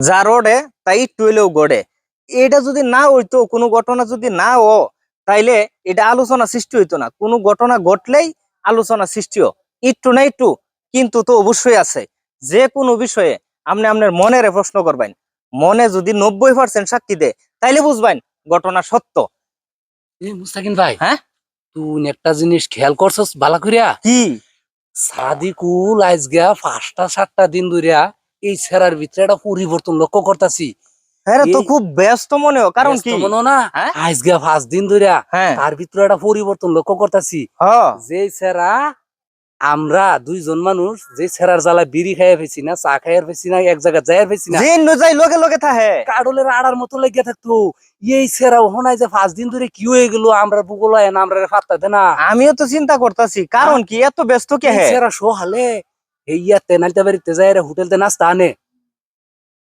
যা রোডে তাই হইলেও গড়ে। এটা যদি না হইতো কোনো ঘটনা যদি না ও তাইলে এটা আলোচনা সৃষ্টি হইতো না। কোনো ঘটনা ঘটলেই আলোচনা সৃষ্টি হয় একটু না একটু কিন্তু তো অবশ্যই আছে। যে কোনো বিষয়ে আপনি আপনার মনের প্রশ্ন করবেন। মনে যদি নব্বই পার্সেন্ট সাক্ষী দেয় তাইলে বুঝবেন ঘটনা সত্য। মুস্তাকিন ভাই হ্যাঁ? তুই একটা জিনিস খেয়াল করছস বালা করিয়া কি? সাদিকুল আজগা পাঁচটা সাতটা দিন ধরিয়া এই সেরার ভিতরে একটা পরিবর্তন লক্ষ্য করতাছি। হ্যাঁ তো খুব ব্যস্ত মনে হয় কারণ কি? ব্যস্ত না হ্যাঁ? পাঁচ দিন ধরিয়া হ্যাঁ। তার ভিতরে একটা পরিবর্তন লক্ষ্য করতাছি। হ্যাঁ যে সেরা আমরা দুইজন মানুষ যে সেরার জ্বালা বিড়ি খাইয়া ফেছি না চা খাইয়া ফেছি না এক ফেছি না যে লগে লগে থাহে। কাডলের আড়ার মতো লেগে থাকতো। এই সেরা হোনাই যে পাঁচ দিন ধরে কি হয়ে গেল আমরা বুগল না আমরা ফাত্তা দে না। আমিও তো চিন্তা করতেছি কারণ কি এত ব্যস্ত কে এই হে? সেরা শো হালে। এই ইয়াতে নাইতে বাড়িতে যাই রে হোটেলতে নাস্তা আনে।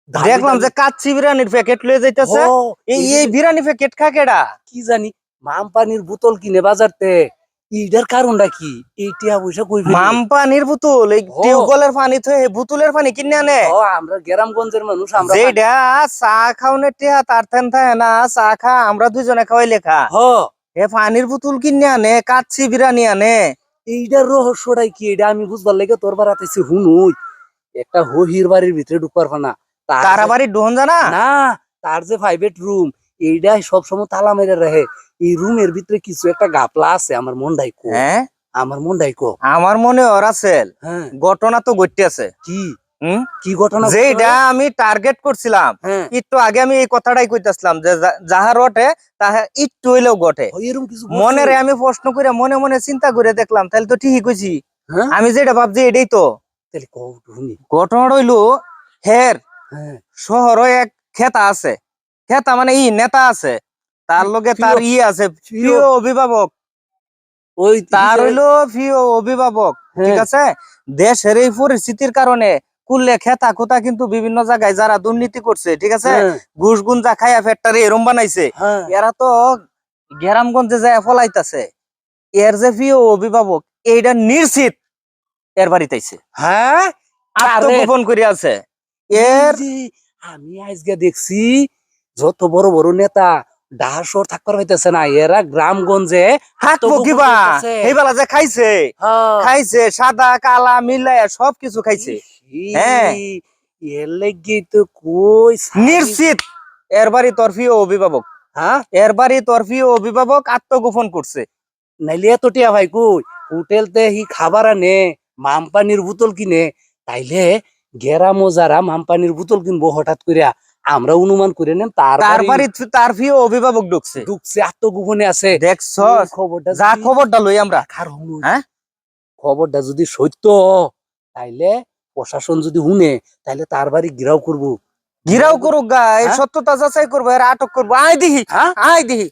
দেখলাম যে কাচ্চি বিরিয়ানির প্যাকেট লয়ে যাইতেছে। এই এই বিরিয়ানি প্যাকেট খা কেডা? কি জানি মাম পানির বোতল কিনে বাজারতে। এইটার কারণটা কি? এইটা পয়সা কই? মাম পানির বোতল এই। টিউবওয়েলের পানি তো এই বোতলের পানি কিনে আনে। ও, আমরা গ্রামগঞ্জের মানুষ আমরা যেটা চা খাওনে টিহা তার থেন থাকে না চা খা আমরা দুজনে খাওয়াই লেখা। হ এ পানির বোতল কিনে আনে কাচ্চি বিরিয়ানি আনে। এইটার রহস্যটাই কি? এটা আমি বুঝবার লেগে তোর বাড়াতেছি হুনুই। একটা হহির বাড়ির ভিতরে ঢুকবার ফানা। তার বাড়ি ডোহন জানা? না তার যে প্রাইভেট রুম এইটাই সবসময় তালা মেরে রাখে এই রুমের ভিতরে কিছু একটা গাপলা আছে আমার মন ডাইকো হ্যাঁ? আমার মন ডাইকো আমার মনে ওরা সেল হ্যাঁ। ঘটনা তো ঘটতে আছে কি? কি ঘটনা যেটা আমি টার্গেট করছিলাম হ্যাঁ। একটু আগে আমি এই কথাটাই কইতাছিলাম যে যাহা রটে তাহা একটু হইলেও ঘটে। ও, এরকম কিছু ঘটছে? মনে রে আমি প্রশ্ন করে মনে মনে চিন্তা করে দেখলাম তাহলে তো ঠিকই কইছি। হ্যাঁ? আমি যেটা ভাবছি এটাই তো। ঘটনা রইল হের হ্যাঁ। শহরে এক খেতা আছে। খেতা মানে ই নেতা আছে। তার লগে তার ই আছে প্রিয় অভিভাবক। ওই তার হইল প্রিয় অভিভাবক ঠিক আছে? দেশের এই পরিস্থিতির কারণে কুললে খেতা খুতা কিন্তু বিভিন্ন জায়গায় যারা দুর্নীতি করছে ঠিক আছে? হ্যাঁ, ঘুষ গুঞ্জা খাইয়া ফ্যাক্টরি এরম বানাইছে। হ্যাঁ। এরা তো গ্রামগঞ্জে যায় ফলাইতাছে। এর যে প্রিয় অভিভাবক এইটা নিশ্চিত এর বাড়িতে আইছে। হ্যাঁ? আত্মগোপন করে আছে। এর আমি আজকে দেখছি যত বড় বড় নেতা ডাহাসর থাকতে পাইতেছে না এরা গ্রামগঞ্জে হাকবো কিবা। এইবেলা যে খাইছে হ্যাঁ, খাইছে সাদা কালা মিলাইয়া সব কিছু খাইছে হ্যাঁ। এর লেগে তো কই নিশ্চিত। এর বাড়ি তোর অভিভাবক। হ্যাঁ? এর বাড়ি তোর অভিভাবক আত্মগোপন করছে। নাইলে এত টিয়া ভাই কই? হোটেলতে হি খাবার আনে মামপানির বোতল কিনে তাইলে গেরামো যারা বোতল কিনবো হঠাৎ করিয়া আমরা অনুমান করে নেন তার তার প্রিয় অভিভাবক ঢুকছে। ঢুকছে আত্মগোপনে আছে। দেখছ খবরটা যা খবরটা লই আমরা। হ্যাঁ? খবরটা যদি সত্য তাইলে প্রশাসন যদি হুনে তাহলে তার বাড়ি গিরাও করব। গিরাও করুক গা এই হ্যাঁ? সত্যতা যাচাই করব আর আটক করব। আয় দিহি হ্যাঁ? আয় দিহি।